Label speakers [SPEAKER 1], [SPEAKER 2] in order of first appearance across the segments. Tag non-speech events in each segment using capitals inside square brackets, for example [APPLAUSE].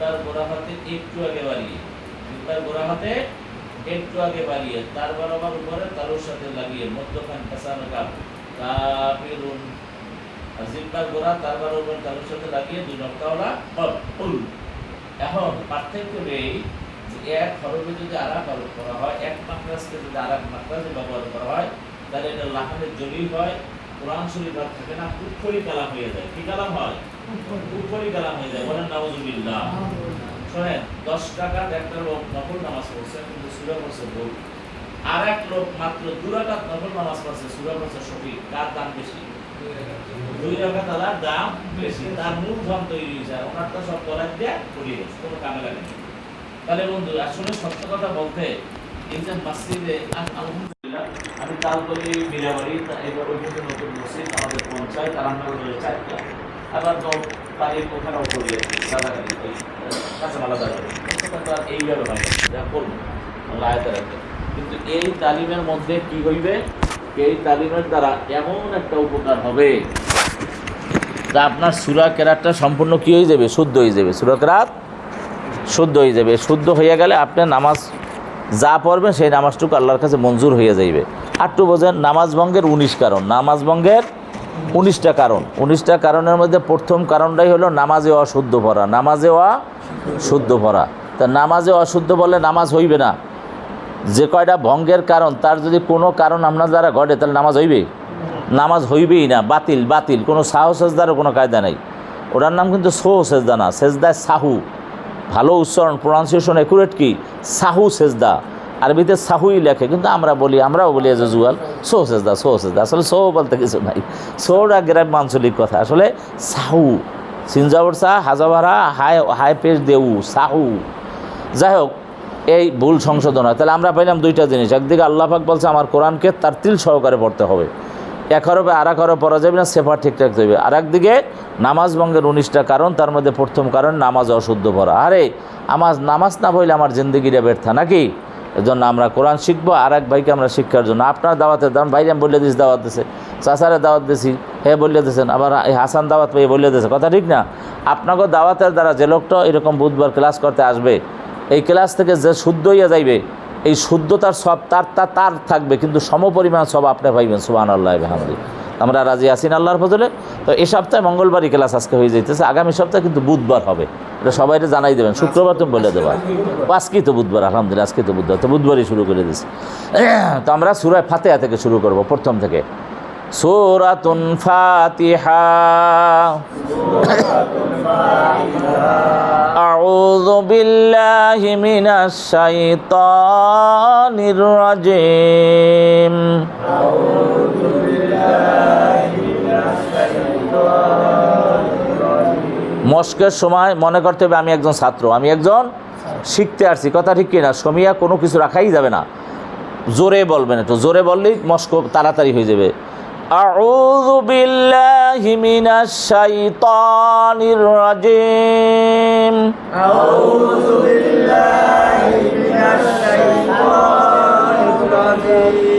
[SPEAKER 1] জিব্বার গোড়া হাতে একটু আগে বাড়িয়ে জিব্বার গোড়া হাতে একটু আগে বাড়িয়ে তার বরাবর উপরে তালুর সাথে লাগিয়ে, মধ্যখান পেছানো কাপ কাফিরুন আর জিব্বার গোড়া তার বরাবর তালুর সাথে লাগিয়ে দুই নক্কাওয়ালা ফুল এখন পার্থক্য নেই এক হরফে যদি আর এক হরফ করা হয়, এক মাকরাজকে যদি আর এক মাকরাজে ব্যবহার করা হয়, তাহলে এটা লাহানের জলি হয়, কোরআন শরীফ আর থাকে না উৎফরি কালাম হয়ে যায়। কি কালাম হয়? উৎফরি কালাম হয়ে যায়। বলেন নাউজুবিল্লাহ। শোনেন দশ টাকার একটা লোক নকল নামাজ পড়ছে কিন্তু সুরা পড়ছে ভুল। আর এক লোক মাত্র দু রাকাত নকল নামাজ পড়ছে সুরা পড়ছে সঠিক। কার দাম বেশি? দুই রাকাত আলার দাম বেশি। তার মূল ধন তৈরি হয়েছে আর ওনার তো সব করার দিয়ে পড়িয়ে গেছে কোনো কামে লাগেনি তাহলে বন্ধু আসলে সত্য কথা বলতে এই যে মসজিদে আলহামদুলিল্লাহ আমি তালতলি মিরাবাড়ি এবার ওই নতুন মসজিদ আমাদের পঞ্চায়েত আলহামদুলিল্লাহ চারটা আবার তো বাড়ির ওখানেও করি দাদাগাড়ি ওই কাঁচামালা আর এইভাবে হয় যা করব আয়তা রাখবে। কিন্তু এই তালিমের মধ্যে কি হইবে? এই তালিমের দ্বারা এমন একটা উপকার হবে যা আপনার সুরা কেরাতটা সম্পূর্ণ কি হয়ে যাবে? শুদ্ধ হয়ে যাবে। সুরা কেরাত শুদ্ধ হয়ে যাবে। শুদ্ধ হয়ে গেলে আপনার নামাজ যা পড়বেন, সেই নামাজটুকু আল্লাহর কাছে মঞ্জুর হয়ে যাইবে। আটটু বোঝেন, নামাজ ভঙ্গের উনিশ কারণ। নামাজ ভঙ্গের উনিশটা কারণ। উনিশটা কারণের মধ্যে প্রথম কারণটাই হলো নামাজে অশুদ্ধ পড়া নামাজে অশুদ্ধ পড়া তা নামাজে অশুদ্ধ বলে নামাজ হইবে না। যে কয়টা ভঙ্গের কারণ, তার যদি কোনো কারণ আপনার দ্বারা ঘটে, তাহলে নামাজ হইবে? নামাজ হইবেই না, বাতিল বাতিল। কোনো সাহ সেজদারও কোনো কায়দা নেই। ওটার নাম কিন্তু সো সেজদা না, সেজদায় সাহু। ভালো উচ্চারণ, প্রনাউন্সিয়েশন একুরেট কি? সাহু সেজদা। আরবিতে সাহুই লেখে, কিন্তু আমরা বলি, আমরাও বলি এজ জুয়াল সো সেজদা সো সেজদা আসলে সো বলতে কিছু নাই। সোটা গ্রাম আঞ্চলিক কথা। আসলে সাহু সিনজাবর শাহ হাজাবারা হাই হাই পেশ দেউ, সাহু। যাই হোক, এই ভুল সংশোধন হয়। তাহলে আমরা পাইলাম দুইটা জিনিস। একদিকে আল্লাহ পাক বলছে, আমার কোরআনকে তার তিল সহকারে পড়তে হবে। এক হরফে আর এক হরফ পড়া যাবে না সেফার ঠিকঠাক দেবে আর একদিকে নামাজ ভঙ্গের উনিশটা কারণ, তার মধ্যে প্রথম কারণ, নামাজ অশুদ্ধ পড়া। আরে, আমার নামাজ না পড়লে আমার জিন্দগিটা ব্যর্থা নাকি? এজন্য আমরা কোরআন শিখব আর এক ভাইকে আমরা শিক্ষার জন্য। আপনার দাওয়াতে দাম ভাই আমি বলে দিস দাওয়াত দিছে। চাচারে দাওয়াত দিছি, হে বললে দিয়েছেন আবার এই হাসান দাওয়াত পেয়ে বললে দিয়েছে কথা ঠিক না? আপনাকে দাওয়াতের দ্বারা যে লোকটা এরকম বুধবার ক্লাস করতে আসবে, এই ক্লাস থেকে যে শুদ্ধ হইয়া যাইবে, এই শুদ্ধতার সব তার তার থাকবে, কিন্তু সমপরিমাণ সব আপনি পাইবেন সুবান আল্লাহ হামদি আমরা রাজি আসিন আল্লাহর ফজলে তো এই সপ্তাহে মঙ্গলবারই ক্লাস আজকে হয়ে যাইতেছে আগামী সপ্তাহে কিন্তু বুধবার হবে এটা সবাইকে জানাই দেবেন শুক্রবার তুমি বলে দেবা আজকেই তো বুধবার আলহামদুলিল্লাহ আজকে তো বুধবার তো বুধবারই শুরু করে দিছি [CLEARS THROAT] তো আমরা সুরায় ফাতেহা থেকে শুরু করব প্রথম থেকে সুরাতুন ফাতিহা أعوذ بالله من الشيطان الرجيم [CLEARS THROAT] মস্কের সময় মনে করতে হবে আমি একজন ছাত্র আমি একজন শিখতে আসছি কথা ঠিক কিনা সমিয়া কোনো কিছু রাখাই যাবে না জোরে বলবেন একটু জোরে বললেই মস্ক তাড়াতাড়ি হয়ে যাবে أعوذ بالله من الشيطان الرجيم
[SPEAKER 2] أعوذ بالله من الشيطان الرجيم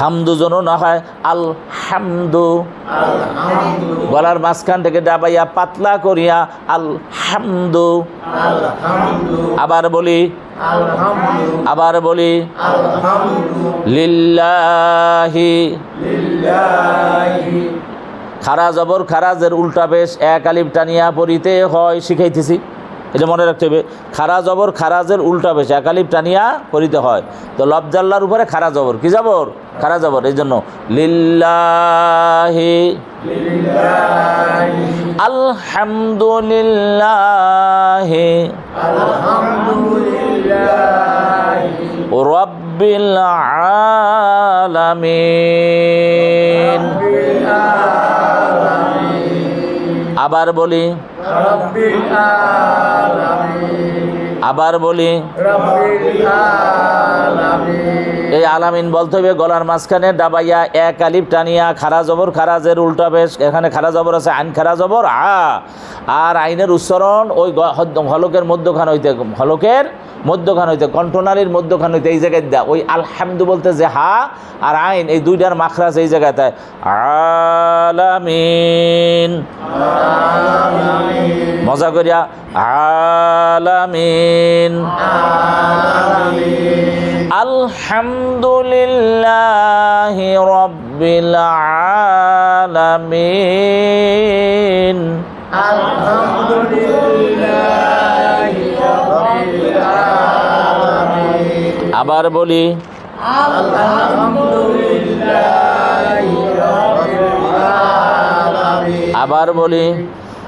[SPEAKER 1] হামদু যেন না হয় আল
[SPEAKER 2] হামদু
[SPEAKER 1] গলার মাঝখান থেকে ডাবাইয়া পাতলা করিয়া আল
[SPEAKER 2] হামদু
[SPEAKER 1] আবার বলি আবার বলি লিল্লাহি। খারা জবর খারাজের উল্টা বেশ এক আলিপ টানিয়া পড়িতে হয় শিখাইতেছি। এটা মনে রাখতে হবে, খারা জবর খারাজের উল্টা বেশি একালিপ টানিয়া করিতে হয়। তো লবজাল্লার উপরে খারা জবর, কি জবর? খারা জবর, এই জন্য লিল্লাহি আলহামদুলিল্লাহ রব্বিল আলামিন। আবার বলি
[SPEAKER 2] رب العالمين
[SPEAKER 1] আবার বলি, এই আলামিন বলতে হবে, গলার মাঝখানে ডাবাইয়া এক আলিফ টানিয়া, খারা জবর খারাজের উল্টা বেশ, এখানে খারা জবর আছে, আইন খারা জবর, আ। আর আইনের উচ্চারণ ওই হলকের মধ্যখান হইতে, হলকের মধ্যখান হইতে, কণ্ঠনালীর মধ্যখান হইতে, এই জায়গায় দা, ওই আলহামদু বলতে যে হা আর আইন, এই দুইটার মাখরাজ এই জায়গায় তাই, আলামিন। মজা করিয়া, আলামিন। আলামিন।
[SPEAKER 2] আলহামদুলিল্লাহি রাব্বিল আলামিন।
[SPEAKER 1] আবার বলি।
[SPEAKER 2] আলহামদুলিল্লাহি রাব্বিল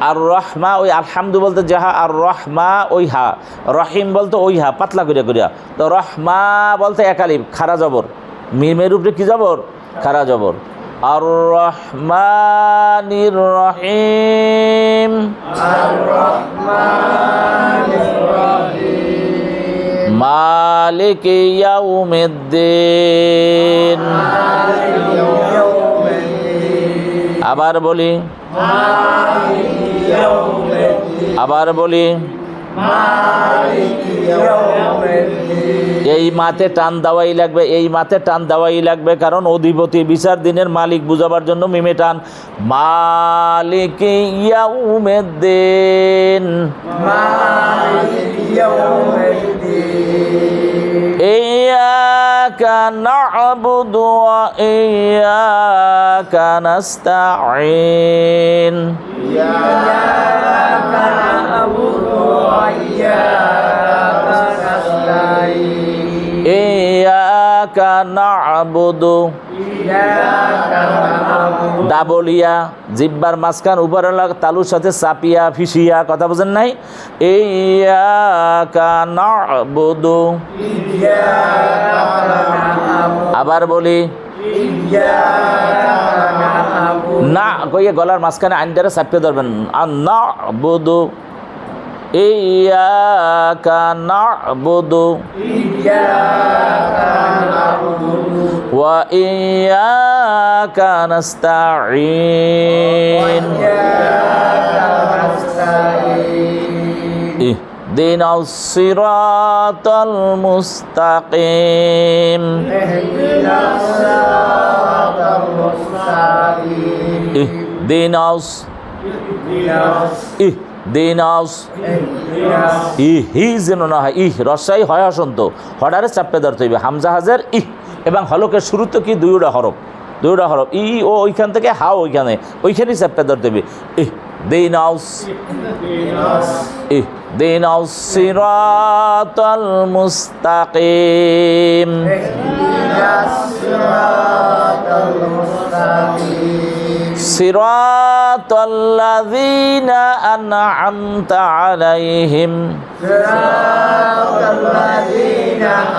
[SPEAKER 1] আর রহমা ওই আলহামদু বলতে যাহা আর রহমা ওই হা রহিম বলতে ওই হা পাতলা করিয়া করিয়া তো রহমা বলতে একালিম খারা জবর। মিমের উপরে কি জবর? খারা জবর। আর রহমানির রহিম মালিক ইয়াউমিদ্দিন। আবার বলি আবার বলি এই মাতে টান দেওয়াই লাগবে এই মাতে টান দেওয়াই লাগবে কারণ অধিপতি বিচার দিনের মালিক বুঝাবার জন্য মিমে টান। মালিক ইয়াউমিদ্দিন। إياك نعبد وإياك نستعين إياك نعبد ডাবলিয়া জিব্বার মাঝখান উপরে লাগ তালুর সাথে চাপিয়া ফিসিয়া কথা বুঝেন নাই ইয়াকা নাবুদু আবার বলি না কইয়ে গলার মাঝখানে আইনটারে চাপিয়ে ধরবেন আর না বুধু ইয়াকা নাবুদু وإياك نستعين اهدنا الصراط দিন সিরাতাল মুস্তাকিম। দিন ইহ দিন হি যেন না হয়, ইহ রসাই হয় অসন্ত হডারে চাপ্পে ধরতে হইবে। হামজা হাজার ইহ। এবং হলকের শুরুতে কি? দুইটা হরফ। দুইটা হরফ। ই ও ওইখান থেকে হাও ওইখানে। ওইখানেই চাপ্পে ধরতে হইবে। ইহ ديناوس. اهدنا الصراط المستقيم صراط الصراط المستقيم. صراط الذين أنعمت عليهم. صراط الذين أنعمت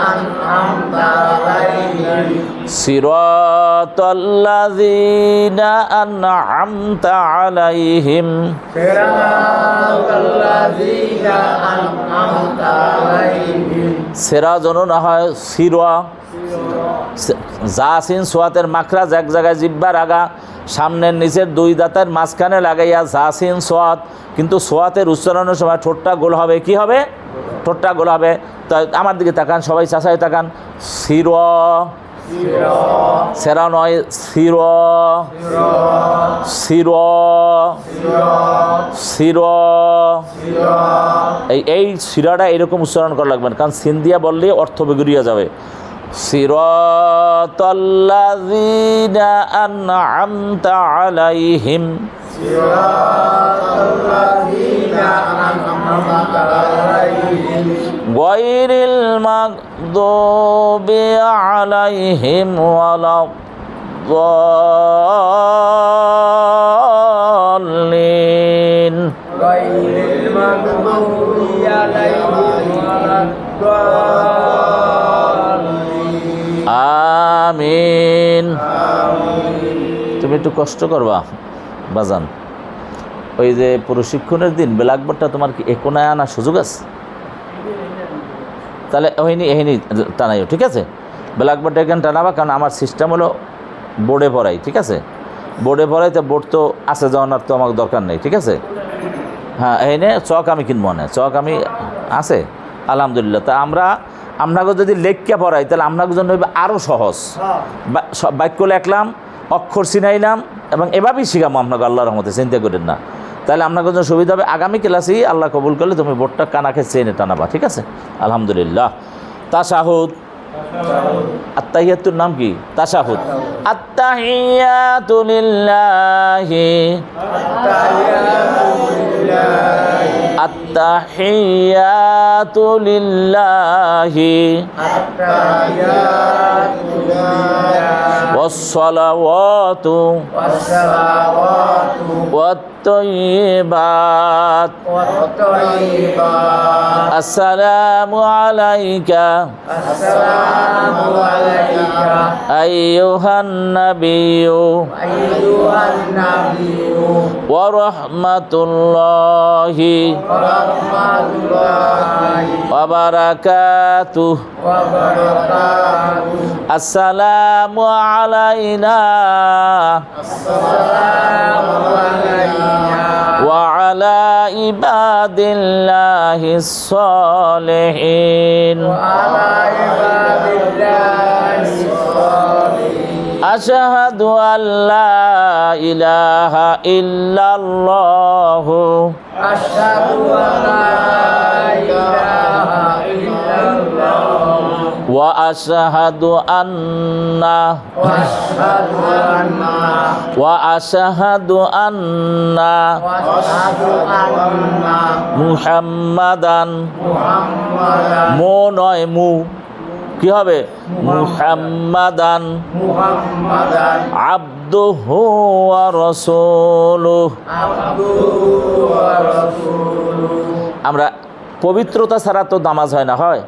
[SPEAKER 1] عليهم সেরা যেন না হয় সিরা জাসিন সোয়াতের মাখরাজ এক জায়গায় জিব্বার আগা সামনের নিচের দুই দাঁতের মাঝখানে লাগাইয়া জাসিন সোয়াত কিন্তু সোয়াতের উচ্চারণের সময় ঠোঁটটা গোল হবে কি হবে ঠোঁটটা গোল হবে তা আমার দিকে তাকান সবাই চাষাই তাকান সির সেরা নয় সির। সির। সির। এই এই শিরাটা এরকম উচ্চারণ করা লাগবে না, কারণ সিন্ধিয়া বললে অর্থ বেগুড়িয়া যাবে। সিরাতাল্লাযীনা আন'আমতা আলাইহিম। গায়রিল মাগদুবি আলাইহিম ওয়ালা الضالين
[SPEAKER 2] غير المغضوب عليهم ولا الضالين
[SPEAKER 1] আমিন তুমি একটু কষ্ট করবা বাজান ওই যে প্রশিক্ষণের দিন ব্ল্যাকবোর্ডটা তোমার কি একোনায় আনার সুযোগ আছে তাহলে হয়নি এহিনি টানাইও ঠিক আছে? ব্ল্যাকবোর্ডটা এখানে টানাবা কারণ আমার সিস্টেম হলো বোর্ডে পড়াই ঠিক আছে? বোর্ডে পড়াই তো বোর্ড তো আসে যাওয়ার তো আমার দরকার নেই ঠিক আছে? হ্যাঁ এনে চক আমি কিনবো না চক আমি আছে আলহামদুলিল্লাহ। তা আমরা আপনাকে যদি লেখকে পড়াই তাহলে আপনাকে জন্য হইবে আরও সহজ। স- বাক্য লেখলাম অক্ষর চিনাইলাম এবং এভাবেই শিখাবো আপনাকে আল্লাহ রহমতে চিন্তা করেন না। তাহলে আপনার জন্য সুবিধা হবে আগামী ক্লাসেই আল্লাহ কবুল করলে তুমি বোর্ডটা কানাকে চেনে টানাবা ঠিক আছে আলহামদুলিল্লাহ তাশাহুদ আত্তাহিয়াতুর নাম কি তাশাহুদ আত্তাহিয়াতু লিল্লাহি আত্তাহিয়াতু লিল্লাহি
[SPEAKER 2] التحيات لله
[SPEAKER 1] والصلوات
[SPEAKER 2] والصلوات
[SPEAKER 1] والطيبات
[SPEAKER 2] والطيبات
[SPEAKER 1] السلام عليك
[SPEAKER 2] السلام عليك
[SPEAKER 1] أيها النبي
[SPEAKER 2] أيها النبي
[SPEAKER 1] ورحمة الله
[SPEAKER 2] ورحمة الله
[SPEAKER 1] وبركاته
[SPEAKER 2] وبركاته
[SPEAKER 1] السلام علينا
[SPEAKER 2] السلام علينا
[SPEAKER 1] وعلى عباد الله الصالحين
[SPEAKER 2] وعلى عباد الله الصالحين
[SPEAKER 1] أشهد أن لا إله إلا الله
[SPEAKER 2] أشهد أن لا إله إلا الله
[SPEAKER 1] وأشهد أن
[SPEAKER 2] وأشهد أن
[SPEAKER 1] وأشهد أن
[SPEAKER 2] وأشهد أن
[SPEAKER 1] محمدا
[SPEAKER 2] محمدا
[SPEAKER 1] মো নয় মু কি হবে মুহাম্মাদান
[SPEAKER 2] محمدا
[SPEAKER 1] আব্দুহু ওয়া রাসূলুহু
[SPEAKER 2] عبده ورسوله
[SPEAKER 1] আমরা পবিত্রতা ছাড়া তো নামাজ হয় না হয়?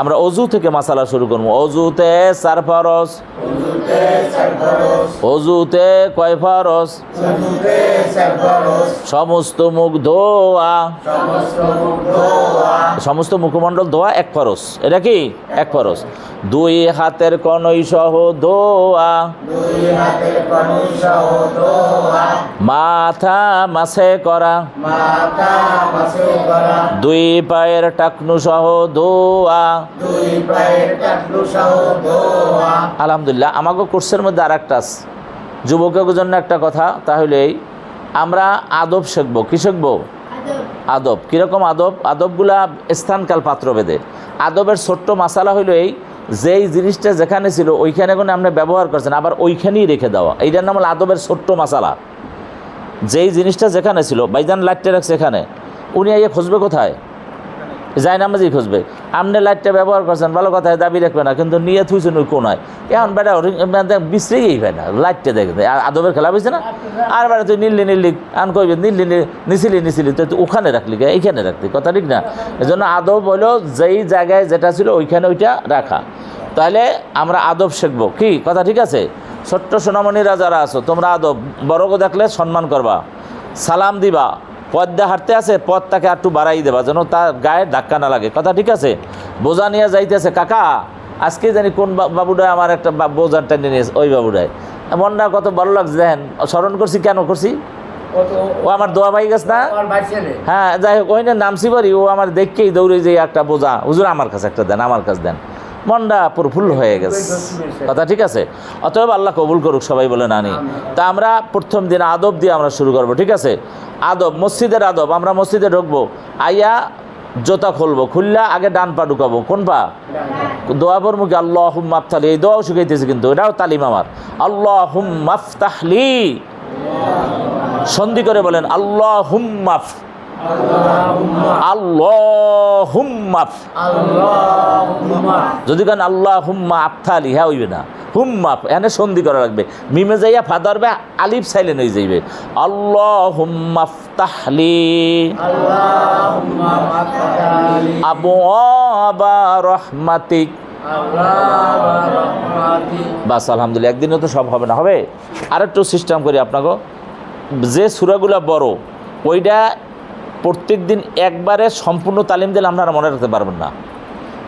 [SPEAKER 1] আমরা অজু থেকে মাসালা শুরু করব। অজুতে চার ফরস অজুতে কয় ফরস সমস্ত মুখ ধোয়া।
[SPEAKER 2] সমস্ত
[SPEAKER 1] মুখমণ্ডল ধোয়া, এক ফরস এটা কি? এক ফরস দুই হাতের কনই সহ ধোয়া। মাথা মাসে করা। দুই পায়ের টাকনু সহ ধোয়া। আলহামদুলিল্লাহ আমাকে কোর্সের মধ্যে আর একটা। যুবকের জন্য একটা কথা তাহলে আমরা আদব শিখব। কী শিখব? আদব। কীরকম আদব? আদবগুলা স্থানকাল পাত্র পাত্রভেদে। আদবের ছোট্ট মাসালা হইল এই, যেই জিনিসটা যেখানে ছিল, ওইখানে কোনো আপনি ব্যবহার করছেন, আবার ওইখানেই রেখে দেওয়া। এইটার নাম হলো আদবের ছোট্ট মাসালা। যেই জিনিসটা যেখানে ছিল, বাইজান লাইটটা রাখছে এখানে। উনি আইয়ে খুঁজবে কোথায়? যাই নামাজই খুঁজবে। আপনি লাইটটা ব্যবহার করছেন, ভালো কথায় দাবি রাখবে না, কিন্তু নিয়ে থুইছেন ওই কোনায় এখন বেটা বিশ্রেই পায় না? লাইটটা দেখবে আর আদবের খেলা বুঝছে না? আর বেটা তুই নিল্লি নিল্লি আন কইবে নিল্লি নিছিলি নিছিলি, তুই তুই ওখানে রাখলি কে? এইখানে রাখলি, কথা ঠিক না? এজন্য আদব হলো যেই জায়গায় যেটা ছিল ওইখানে ওইটা রাখা। তাহলে আমরা আদব শিখব, কি? কথা ঠিক আছে? ছোট্ট সোনামণিরা যারা আছো, তোমরা আদব বড়কে দেখলে সম্মান করবা, সালাম দিবা পথ দিয়ে হাঁটতে আছে পথ তাকে একটু বাড়াই দেবা যেন তার গায়ে ধাক্কা না লাগে। কথা ঠিক আছে? বোঝা নিয়ে যাইতেছে কাকা আজকে জানি কোন বা- বাবুটায় আমার একটা বোঝার টেনে নিয়েছে ওই বাবুটায় মনটা কত ভালো লাগছে দেখেন স্মরণ করছি কেন করছি? ও আমার দোয়া ভাই গেছে না? হ্যাঁ যাই হোক ওই নামছি পারি ও আমার দেখকেই দৌড়ে যে একটা বোঝা। হুজুর আমার কাছে একটা দেন আমার কাছে দেন। মনটা প্রফুল্ল হয়ে গেছে। কথা ঠিক আছে? অতএব আল্লাহ কবুল করুক, সবাই বলে নানি। তা আমরা প্রথম দিন আদব দিয়ে আমরা শুরু করব, ঠিক আছে? আদব, মসজিদের আদব, আমরা মসজিদে ঢুকবো, আইয়া জোতা খুলবো, খুললা আগে ডান পা ঢুকাবো, কোন পা? দোয়া পর মুখে আল্লাহ হুম মাফতালি এই দোয়াও শিখাইতেছি কিন্তু, এটাও তালিম আমার। আল্লাহ হুম মাফতাহলি সন্ধি করে বলেন আল্লাহ হুম মাফ
[SPEAKER 2] আল্লাহুম্মা।
[SPEAKER 1] যদি কেন আল্লাহ হুম্মা আফতালি হ্যাঁ হইবে না। হুম্মা এনে সন্ধি করা লাগবে। মিমে যাইয়া ফা ধরবে আলিফ সাইলেন হয়ে যাইবে। আল্লাহ
[SPEAKER 2] আল্লাহুম্মা মাফতালি
[SPEAKER 1] আবু আবা রহমাতিক। বাস আলহামদুলিল্লাহ একদিনও তো সব হবে না হবে? আরেকটু সিস্টেম করি আপনাকে। যে সুরাগুলো বড় ওইটা প্রত্যেক দিন একবারে সম্পূর্ণ তালিম দিলে আপনারা মনে রাখতে পারবেন না।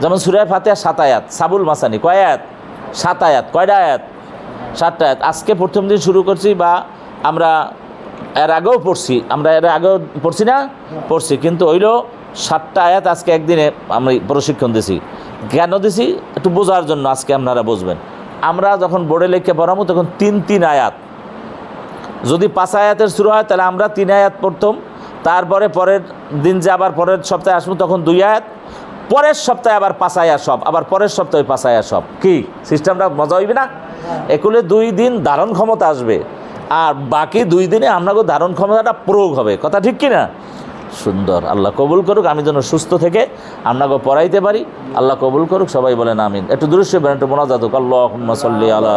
[SPEAKER 1] যেমন সুরায় ফাতেহা সাত আয়াত, সাবুল মাসানি, কয় আয়াত? সাত আয়াত, কয়টা আয়াত? সাতটা আয়াত। আজকে প্রথম দিন শুরু করছি বা আমরা এর আগেও পড়ছি, আমরা এর আগেও পড়ছি না? পড়ছি। কিন্তু ওইলো সাতটা আয়াত আজকে একদিনে আমি প্রশিক্ষণ দিছি। কেন দিছি? একটু বোঝার জন্য আজকে আপনারা বুঝবেন। আমরা যখন বোর্ডে লিখে পড়াবো তখন তিন তিন আয়াত। যদি পাঁচ আয়াতের শুরু হয় তাহলে আমরা তিন আয়াত পড়তাম। তারপরে পরের দিন যে আবার পরের সপ্তাহে আসব, তখন দুই আয়াত, পরের সপ্তাহে আবার পাঁচ সব, আবার পরের সপ্তাহে পাঁচ সব। কি? সিস্টেমটা মজা হইবে না? এগুলো দুই দিন ধারণ ক্ষমতা আসবে, আর বাকি দুই দিনে আপনাকে ধারণ ক্ষমতাটা প্রয়োগ হবে। কথা ঠিক কি না সুন্দর আল্লাহ কবুল করুক আমি যেন সুস্থ থেকে আপনাকে পড়াইতে পারি আল্লাহ কবুল করুক সবাই বলেন আমিন একটু দৃশ্য বেন একটু মোনাজাত হোক আল্লাহ সাল্লি আলা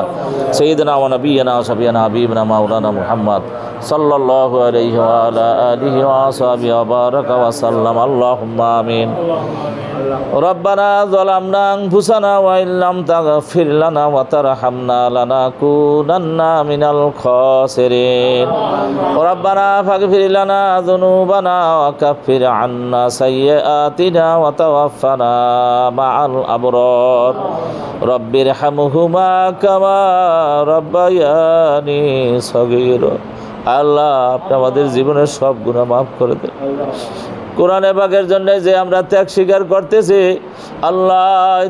[SPEAKER 1] সঈদনা ওয়া নবিয়না সাবিয়ানা হাবিবনা মাওলানা মুহাম্মদ সাল্লাল্লাহু আলাইহি ওয়া আলা আলিহি ওয়া আসহাবিহি ওয়া বারাকা ওয়া সাল্লাম আল্লাহুম্মা আমিন ربنا ظلمنا أنفسنا وإن لم تغفر لنا وترحمنا لنكونن من الخاسرين ربنا فاغفر لنا ذنوبنا وكفر عنا سيئاتنا وتوفنا مع الأبرار رب ارحمهما كما ربياني صغيرا আল্লাহ আপনি আমাদের জীবনের সব গুণা মাফ করে দেন কোরআনে বাঘের জন্য যে আমরা ত্যাগ স্বীকার করতেছি, আল্লাহ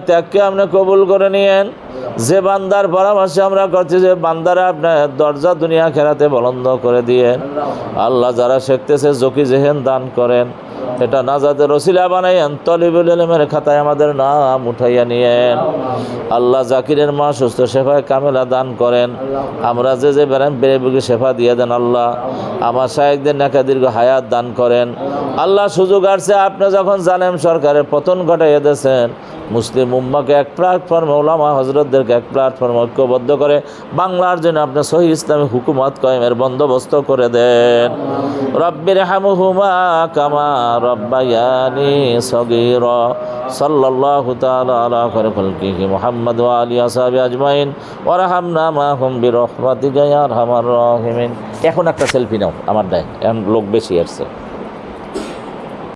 [SPEAKER 1] ত্যাগকে আপনি কবুল করে নিয়েন। যে বান্দার পরামর্শে আমরা করছি, যে বান্দারা আপনার দরজা দুনিয়া খেরাতে বলন্দ করে দিয়েন। আল্লাহ যারা শেখতেছে জকি জেহেন দান করেন। এটা নাজাদের রসিলা বানাইয়েন, তলিবুল এলেমের খাতায় আমাদের নাম উঠাইয়া নিয়েন। আল্লাহ জাকিরের মা সুস্থ সেফায় কামেলা দান করেন। আমরা যে যে বেড়ান, বেড়ে সেফা দিয়ে দেন আল্লাহ। আমার শাহেকদের নাকা দীর্ঘ হায়াত দান করেন। আল্লাহ সুযোগ আসছে, আপনি যখন জানেন সরকারের পতন ঘটাইয়া দিয়েছেন মুসলিম উম্মাকে এক প্ল্যাটফর্মে ওলামা হজরতদেরকে এক প্ল্যাটফর্মে ঐক্যবদ্ধ করে বাংলার জন্য আপনি সহি ইসলামী হুকুমত কয়েমের বন্দোবস্ত করে দেন। রব্বির হামুহুমা কামা রব্বায়ানি সগীর। সাল্লাল্লাহু তাআলা আলা খালকিহি মুহাম্মদ ওয়া আলি আসহাবি আজমাইন। ওয়া রাহামনা মাহুম বিরহমাতিকা ইয়া আরহামার রাহিমিন। এখন একটা সেলফি নাও, আমার দেয় এখন লোক বেশি আসছে।